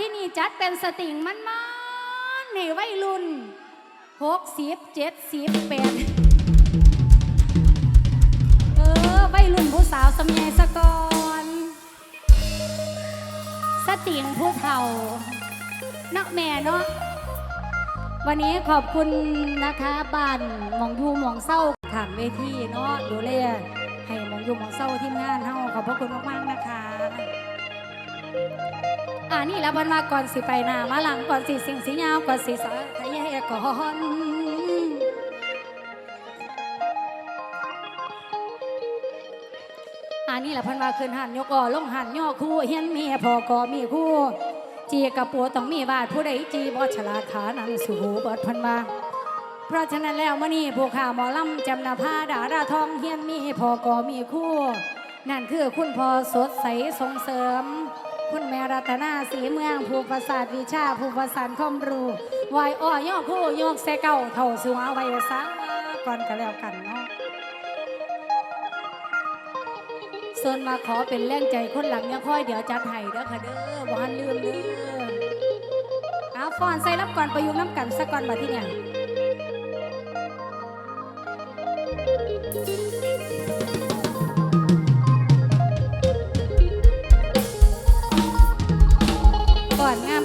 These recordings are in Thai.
ที่นี่จัดเป็นสติงมันมันๆนี่วัยรุ่นหกสิบเจ็ดสิบแปดเออวัยรุ่นผู้สาวสมัยสกอนสติงผู้เฒ่าเนาะแม่เนาะวันนี้ขอบคุณนะคะบ้านหมองยูหมองเศร้าขางเวทีเนาะดูแลให้หมองยูหมองเศร้าทีมงานเฮาขอบพระคุณมากๆนะคะ อ่านี่แล้ววันมาก่อนสิไปหนามาหลังก่อนสิสิ่งสียาวก่อนสิสาทะแย่ก่อนอันนี้แหละพันว่าคืนหันยกอ่อลงหันย่อคู่เฮียนเมียพอก็มีคู่จีกับปัวต้องมีบาทผู้ใดจีบอฉลาดขานังสู่หูเบิดพันมาเพราะฉะนั้นแล้วมื่อนี้ผู้ข่าหมอลำจำนาผ้าดาราทองเฮียนมีพอก็มีคู่ นั่นคือคุณพ่อสดใสส่งเสริม คุณแม่รัตนาสีเมืองผู้ประสาทวิชาผู้ประสานคมรู้วายอ้อย่อคู่โยกเสเก่าเท่าสัวไว้ซะก่อนก็แล้วกันเนาะส่วนมาขอเป็นแรงใจคนหลังยังค่อยเดี๋ยวจัดให้เด้อค่ะเด้อบ่หันลืมเด้อเอาฟอนใส่รับก่อนประยุกต์น้ำกันสักก่อนบัดที่เนี่ย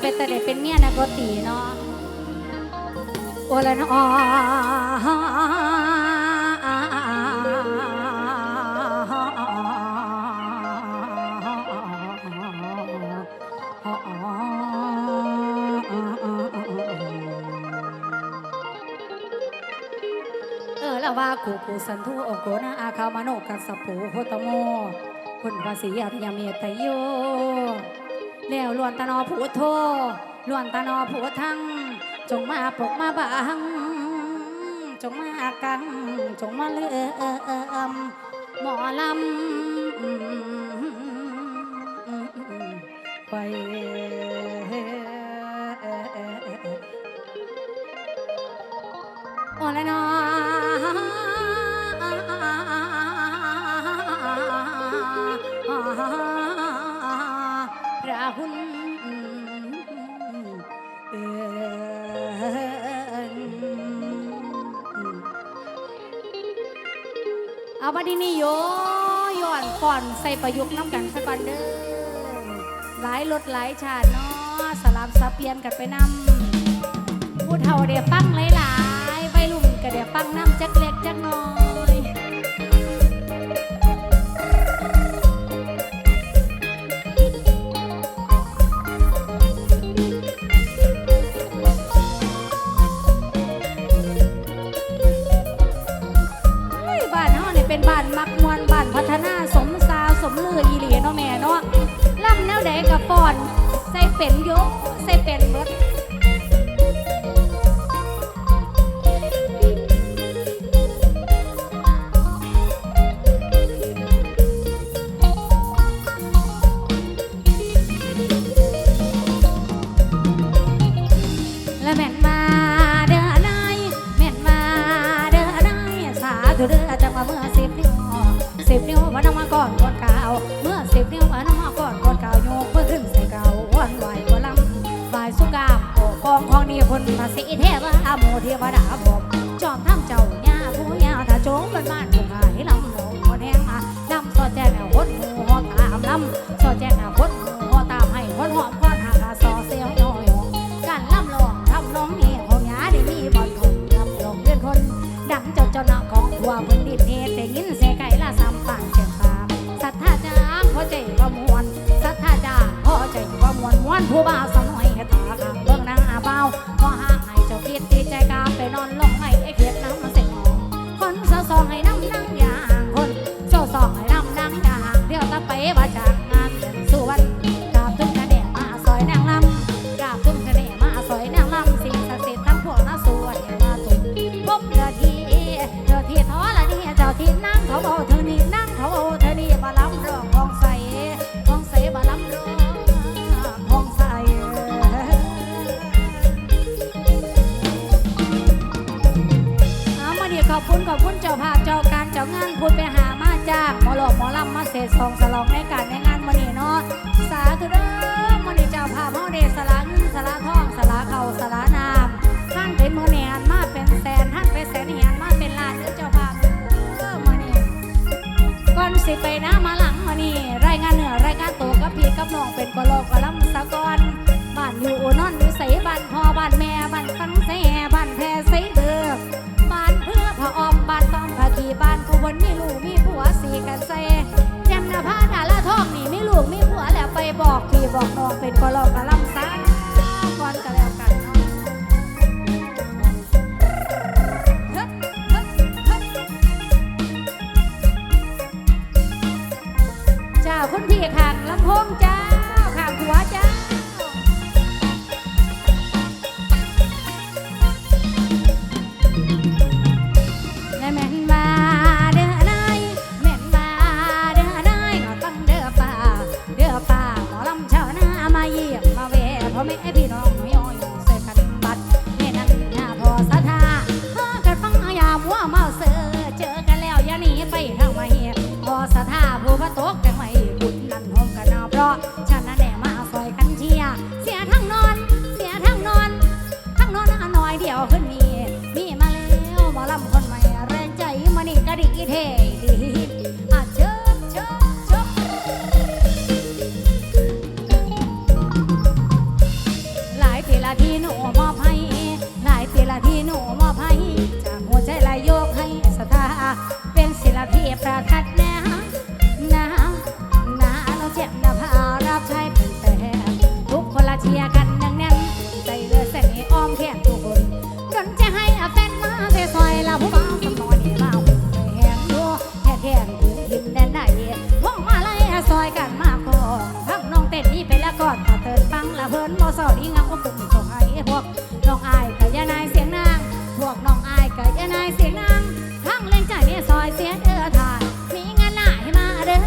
เป็นแต่เด็กเป็นเมียนะก็ตีเนาะโอละนาะเออแล้วว่ากูกูสันทุโอโกนะอาคามโนกัสสปูโหตโมคุณภาษีอริยเมตโย แล้วล้วนตะนอผู้โทล้วนตะนอผู้ทั้งจงมาปกมาบังจงมากังจงมาเลื่อมหมอลำไป เอาบัดนี้โยย้อนก่อนใส่ประยุกต์น้ำกันสักก่อนเด้อหลายรถหลายชาติเนาะสลับสับเปลี่ยนกันไปนำผู้เฒ่าเดี๋ยวฟังหลายๆวัยรุ่มก็เดี๋ยวฟังน้ำจักเล็กจักน้อย เป็นบ้านมักมวนบ้านพัฒนาสมซาสมลืออีหลีเนาะแม่เนาะล่ำแนวใดกับปอน ใส่เป็นยก ใส่เป็นเบิด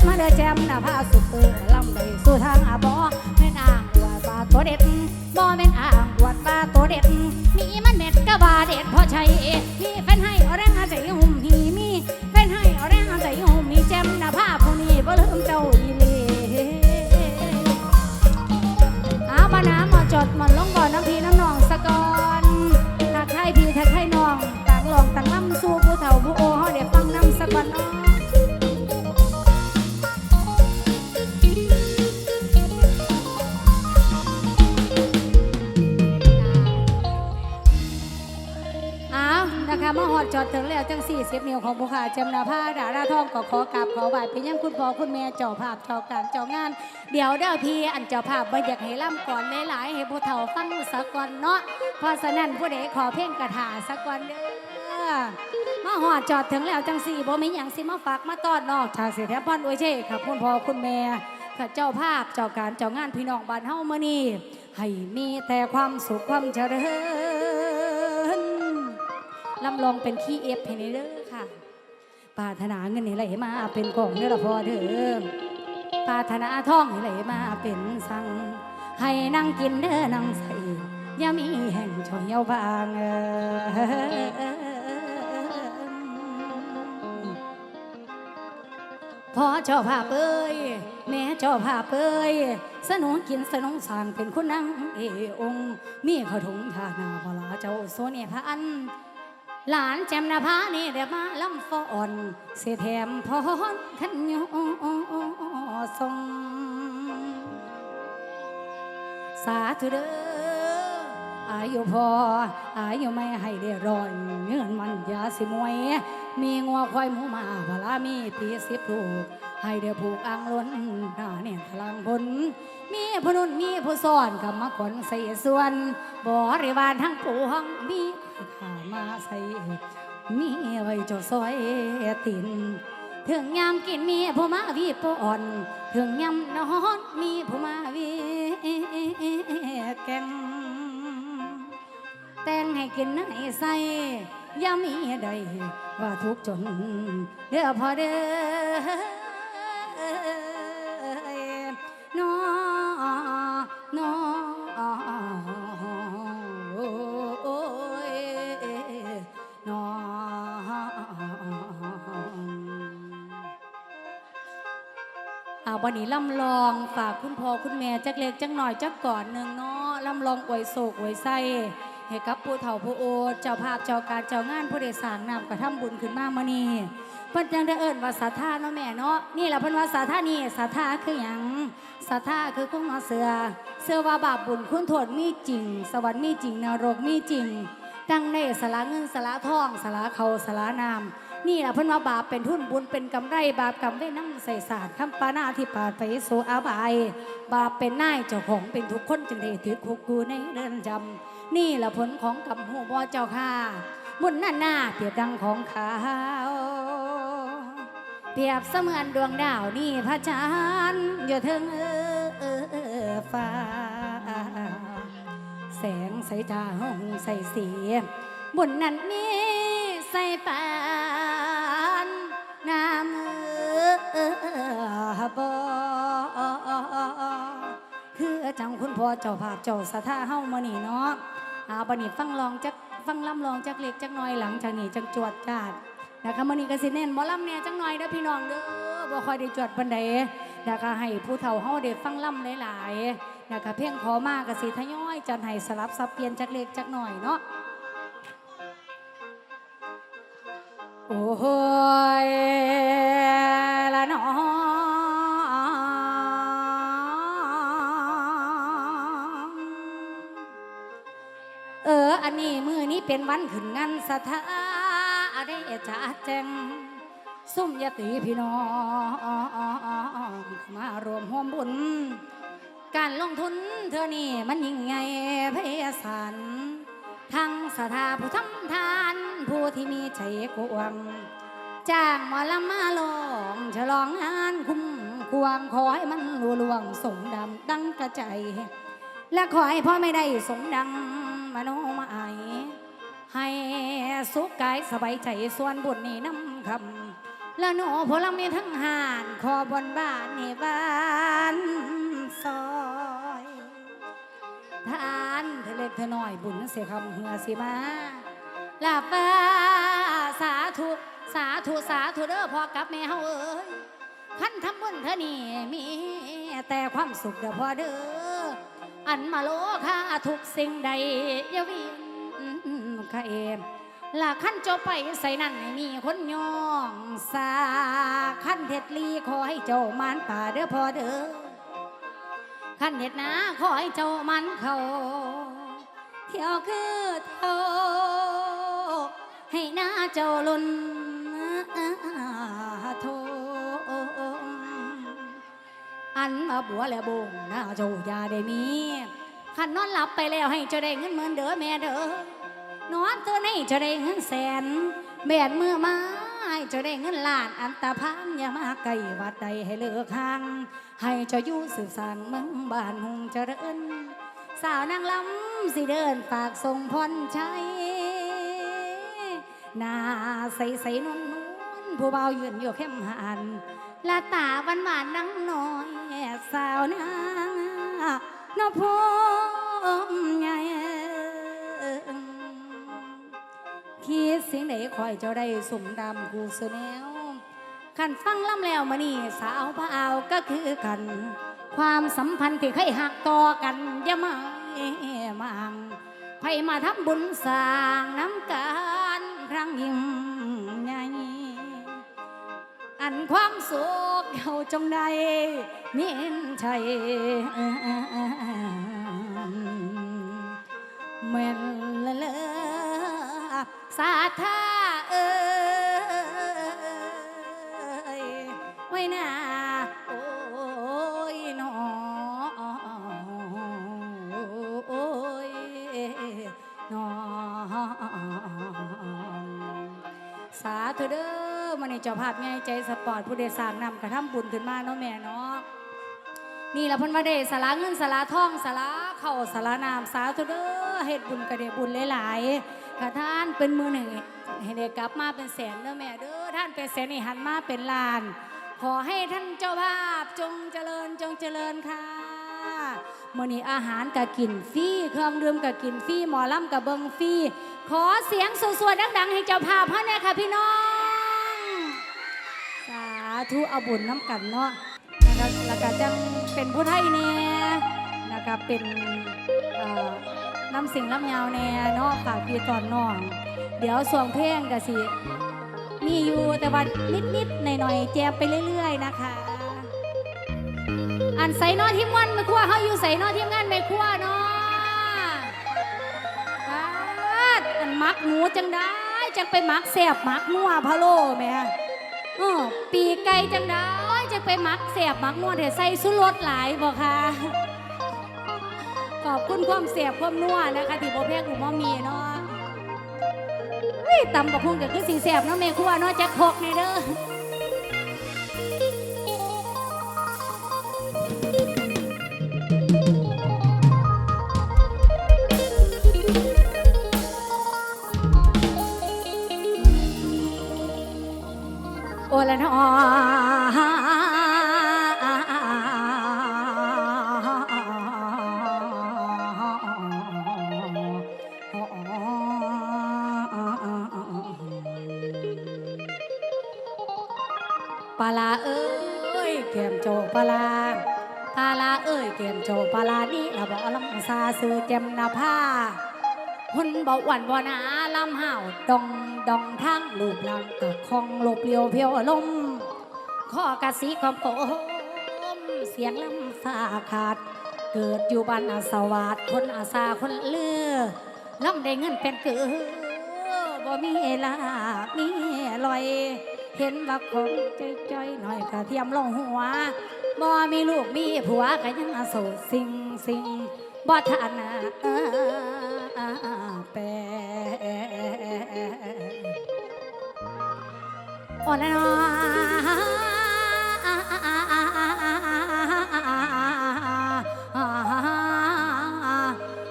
มาเด้อดแจมหน้าผ้าสุดเตือลำไปสู่ทางอาบอแม่นอ่างอวดว่าตัวเด็ดบ่แม่นอ่างอวดว่าตัวเด็ดมีมันเม็ดก็บาเด็ดพอใช้มีแฟ นะคะมาหอดจอดถึงแล้วจังสี่เสิบนิ้วของผู้ขาจำนาผ้าดาราทองก็ขอกราบขอไหว้เป็นยังคุณพ่อคุณแม่เจ้าภาพเจ้าการเจ้างาน เดี๋ยวเด้อพี่อันเจ้าภาพบ่อยากให้ล่ำก่อนหลายๆให้ผู้เฒ่าฟังสักก่อนเนาะเพราะฉะนั้นผู้ใดขอเพลงกระถาสักก่อนเด้อมาหอดจอดถึงแล้วจังสี่บ่มีหยังสิมาฝากมาต้อนนอกจากสิแทบพอนอวยเช่ค่ะคุณพ่อคุณแม่ค่ะเจ้าภาพเจ้าการเจ้างานพี่น้องบ้านเฮามื้อนี้ให้มีแต่ความสุขความเจริญ ลำลองเป็นขี้เอฟให้ในเด้อค่ะปารถนาเงินไหลมาเป็นของเด้อละพอเด้อปารถนาท้องไหลมาเป็นสังให้นั่งกินเด้อนั่งใส่อย่ามีแห่งชอยเยาบางเออพอเจ้าภาพเอ้ยแม่เจ้าภาพเอ้ยสนุงกินสนุงสางเป็นคุณนางเอองมีขถุงทานาพลาเจ้าโซเนพัน หลานแจมนาพานี่เดี๋ยวมาลำฟอนเสียแถมพรขันยอทรงสาธุเด้ออายุพอ อายุไม่ให้ได้ร้อนเงื่อนมันยาสิมวย มีงัวควายหมูมาพลามีปีสิบลูก ให้เดี๋ยวผูกอ่างล้นหน้าเนี่ยพลังพลมีผู้นุ่นมีผู้สอนกับมาคนใส่ส่วนบริวารทั้งปวงมี ขามาใส่มีไว้เจาซอยตินถึงยามกินมีผู้มาวีปอ่อน ถึงยามนอนมีผู้มาวีแกงแต่งให้กินให้ใส่ย่ามีใดว่าทุกจนเด้อพอเด้อนอน วันนี้ล่ำลองฝากคุณพ่อคุณแม่จักเล็กจักหน่อยจักก่อนหนึ่งเนาะล่ำลองอวยโศกอวยไส้ให้กับผู้เฒ่าผู้โอเจ้าภาพเจ้าการเจ้างานผู้โดยสารนำกระทำบุญขึ้นมามื่อนี้เพิ่นจังได้เอิ้นว่าศรัทธาเนาะแม่เนาะนี่แหละเพิ่นว่าศรัทธานี่ศรัทธาคือหยังศรัทธาคือคุ้มเสือ เสือว่าบาปบุญคุณโทษมีจริง สวรรค์มีจริงนรกมีจริงดังในสละเงินสละทองสละเขาสละนาม นี่แหละเพิ่นว่าบาปเป็นทุนบุญเป็นกำไรบาปกรรมได้นำใส่ศาสตร์คำปานาที่ปาดไปสู่อาบาย บาปเป็นนายเจ้าของเป็นทุกคนจึงได้ติดคุกอยู่ในเรือนจำนี่แหละผลของกรรมหูบ่เจ้าค่ะบุญนั่นหน้าเปรียบดังของขาวเปรียบเสมือนดวงดาวนี่พระจันทร์อยู่เทิงเออเออฟ้า แสงใสตาห้องใสเสียบุญนั้นมีใส่ปา งามเออบคือจังคุณพ่อเจ้าภาพเจ้าสถาเฮ้ามานี่เนาะอาบันนี้ฟังลองจักฟังล่ำลองจักเล็กจักน้อยหลังจากนี้จังจวดจาดนะคะมันนี้ก็สิเน้นหมอลำเนี่ยจังหน่อยเด้อพี่น้องเด้อบ่ค่อยได้จวดปันใดนะคะให้ผู้เฒ่าเฮาได้ฟังล่ำหลายๆนะคะเพียงขอมากก็สิทยอยจันให้สลับสับเปลี่ยนจักเล็กจักหน่อยเนาะ โอ้ยละน้องเออ อันนี้มือนี้เป็นวันขึ้นงานสถาได้จะแจงซุ่มยาตีพี่น้องมารวมห่วมบุญ การลงทุนเธอนี่มันยิ่งใหญ่เพยสัน ทั้งสถาผู้ทำทาน ผู้ที่มีใจกว้างจ้างหมอลำมาลองฉลองงานคุ้มควงขอให้มันลุลวงสงดำดังกระใจ และขอให้พ่อไม่ได้สงดังมโนมาไอให้สุขกายสบายใจส่วนบุญนี่น้ำคำและหนูพลังมีทั้งหานขอบนบ้านนี่บ้านซอย ทานเธอเล็กเธอน้อยบุญเสียคำเหือสิมาลาป้าสาธุสาธุสาธุเด้อพ่อกับแม่เฮาเอ้ยขันทำบุญเธอนี่มีแต่ความสุขเด้อพ่อเด้ออันมาโลค่าทุกสิ่งใดยาวินข้าเอมลาขั้นเจ้าไปใส่นั่นให้มีคนย่องสาขั้นเท็ดลีขอให้เจ้ามานป่าเด้อพ่อเด้อ ขันเด็ดนะขอให้เจ้ามันเขาเที่ยวคือเท่าให้หน้าเจ้าลุนโทอันมาบัวและบงหน้าเจ้าอย่าได้มีขันนอนหลับไปแล้วให้เจ้าได้เงินหมื่นเด้อแม่เด้อนอนเธอในเจ้าได้เงินแสนแบนมือมา ให้เจ้าได้เงินล้านอันตาพังอย่ามาไกลวัดใดให้เลิกห่าง ให้เจ้าอยู่สืบสานเมืองบ้านหงเจริญ สาวนางล้ำสิเดินฝากทรงพรชัยหน้าใสใสนวลนวลผู้เบายืนอยู่เข้มหันละตาหวานหวานนังน้อยสาวนางนพมใหญ่ คิดสิ่งใดคอยเจ้าได้สมดำกูเสแนวขันฟังล่ำแล้วมานี่สาวพระอาวก็คือกัน ความสัมพันธ์ที่เคยหักต่อกันอย่ามามังไผมาทำบุญสร้างน้ำกันครั้งยิ่งใหญ่อันความสุขเขาจงได้มีชัยเมื่อละเลอ สาธาเอ้ยไว้หน้าโอ้ยหนอโอ้ยหนอสาธุเด้อมันนี่เจ้าภาพใหญ่ใจสปอร์ตผู้ใดสร้างนำกระทำบุญขึ้นมาเนาะแม่เนาะนี่ละพันวาเดสาระเงินสาระทองสาระเข่าสาระนามสาธุเด้อเฮ็ดบุญกระเดบุญหลายๆ กระท่านเป็นมือหนึ่งให้ได้กลับมาเป็นแสนเด้อแม่เด้อท่านเป็นแสนนี่หันมาเป็นล้าน ขอให้ท่านเจ้าภาพจงเจริญจงเจริญค่ะมื่อนี้อาหารกับกินฟรีเครื่องดื่มกับกินฟรีหมอลำกับเบิงฟรีขอเสียงสวดๆดังๆ ให้เจ้าภาพเฮาเนี่ยค่ะพี่น้อง สาธุเอาบุญน้ำกันเนาะนะคะแล้วก็จังเป็นผู้ไทยเนี่ยนะคะเป็นเอ่อ น้ำสิงน้ำยาวแน่เนาะฝากพี่ตอนน้อง เดี๋ยวสวงเพลงกะสิ มีอยู่แต่ว่านิดๆหน่อยๆแจมไปเรื่อย ๆ นะคะ อันใส่นอทีมงานไม่ครัวเฮาอยู่ใส่นอทีมงานไม่ครัวเนาะอันมักหมูจังได้จังไปมักแสบมักนัวพะโล่แม่ออปีไก่จังได้จังไปมักแสบมักนัวเดี๋ยวใส่สุรสหลายบ่ค่ะ อบคุณความเสียบความนัวนะคะที่บ่แพ้กูมอมีเนาะเฮ้ยตำบักหุ่งก็คือสีแสบเนาะแม่ครัวเนาะจะคกในเด้อโอละนอาซื้อเจมนาผ้าหุ่นเบาหวานบ่หนาลำห่าวดองดองทั้งลูกหลังกับคองลบเลียวเพียวลมข้อกะสีความโกมเสียงลำฟ้าขาด เกิดอยู่บ้านอาสวัสดคนอาสาคนเลือลำได้เงินเป็นเกือบ่มีลามีลอย เห็นว่าคงใจๆหน่อยกะเทียมลงหัวบ่มีลูกมีผัวก็ยังโสดสิงสิง บ่ทานาแปรอ่อนแล้วเนาะ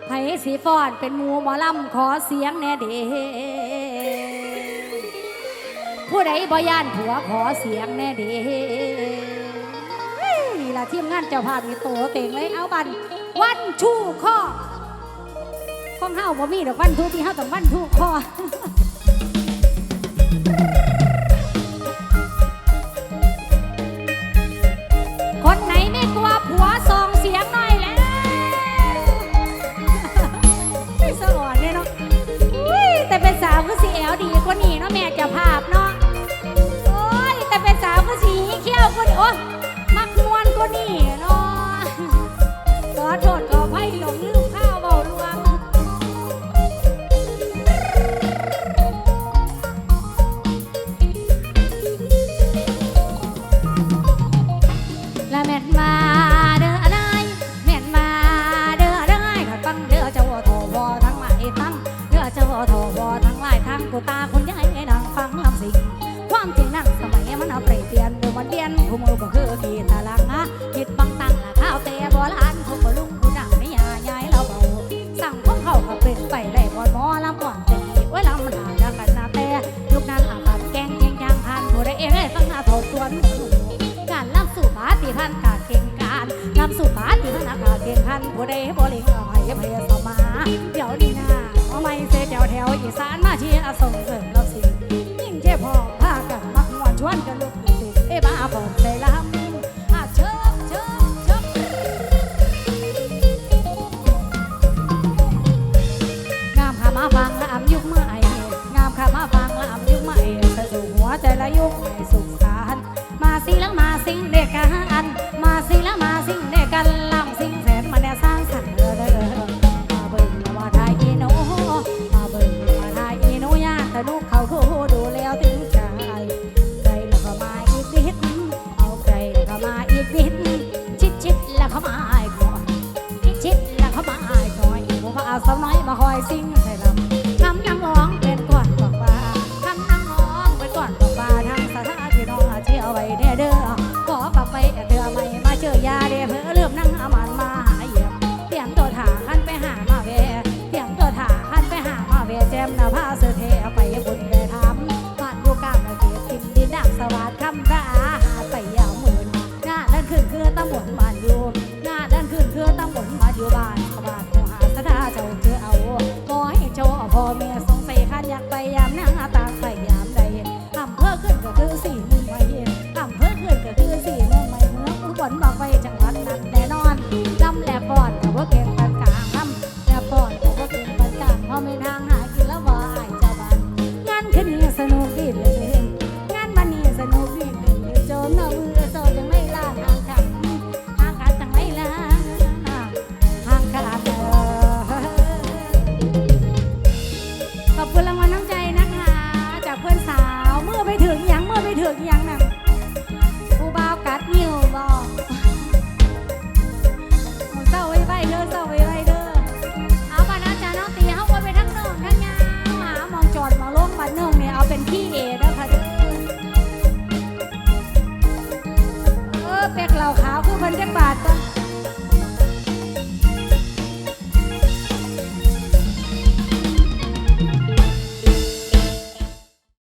ไผสีฟอนเป็นมูหมอลำขอเสียงแน่เดผู้ใดบ่ย่านผัวขอเสียงแน่เดนี่ล่ะทีมงานเจ้าภาพนี่โตเต่งเลยเอาบัน วันชูข้อของเฮาบ่มีดอกวันทูที่เฮาต้องวันทูข้อคนไหนไม่กลัวผัวซองเสียงหน่อยแล้วไม่สะอ่อนเลยเนาะอุ้ยแต่เป็นสาวก็สีแอลดีกว่านี่เนาะแม่จะภาพเนาะโอ้ยแต่เป็นสาวก็สีเขี้ยวกว่านี่โอ้มักมวนกว่านี่ ก่งพันผู้บ่ลิงเอาให้เพยสมาเดี๋ยวนี้นะเอาไม่เสียแถวแถวอีสานมาเชียร์ส่งเสริมเราสิยิ่งเจ้พ่อพากันมักมวนชวนกันลุกขึ้นเอ้บ้าบอดใจลำอาเชิบเชิบเชิบงามขามาฟังละอำยุคใหม่งามขามาฟังละอำยุคใหม่สะสู่หัวใจละยุคใหม่สุขสานมาสิแล้วมาสิงเด็กกัน หามาเวแจมนาผ้าเสือเทไป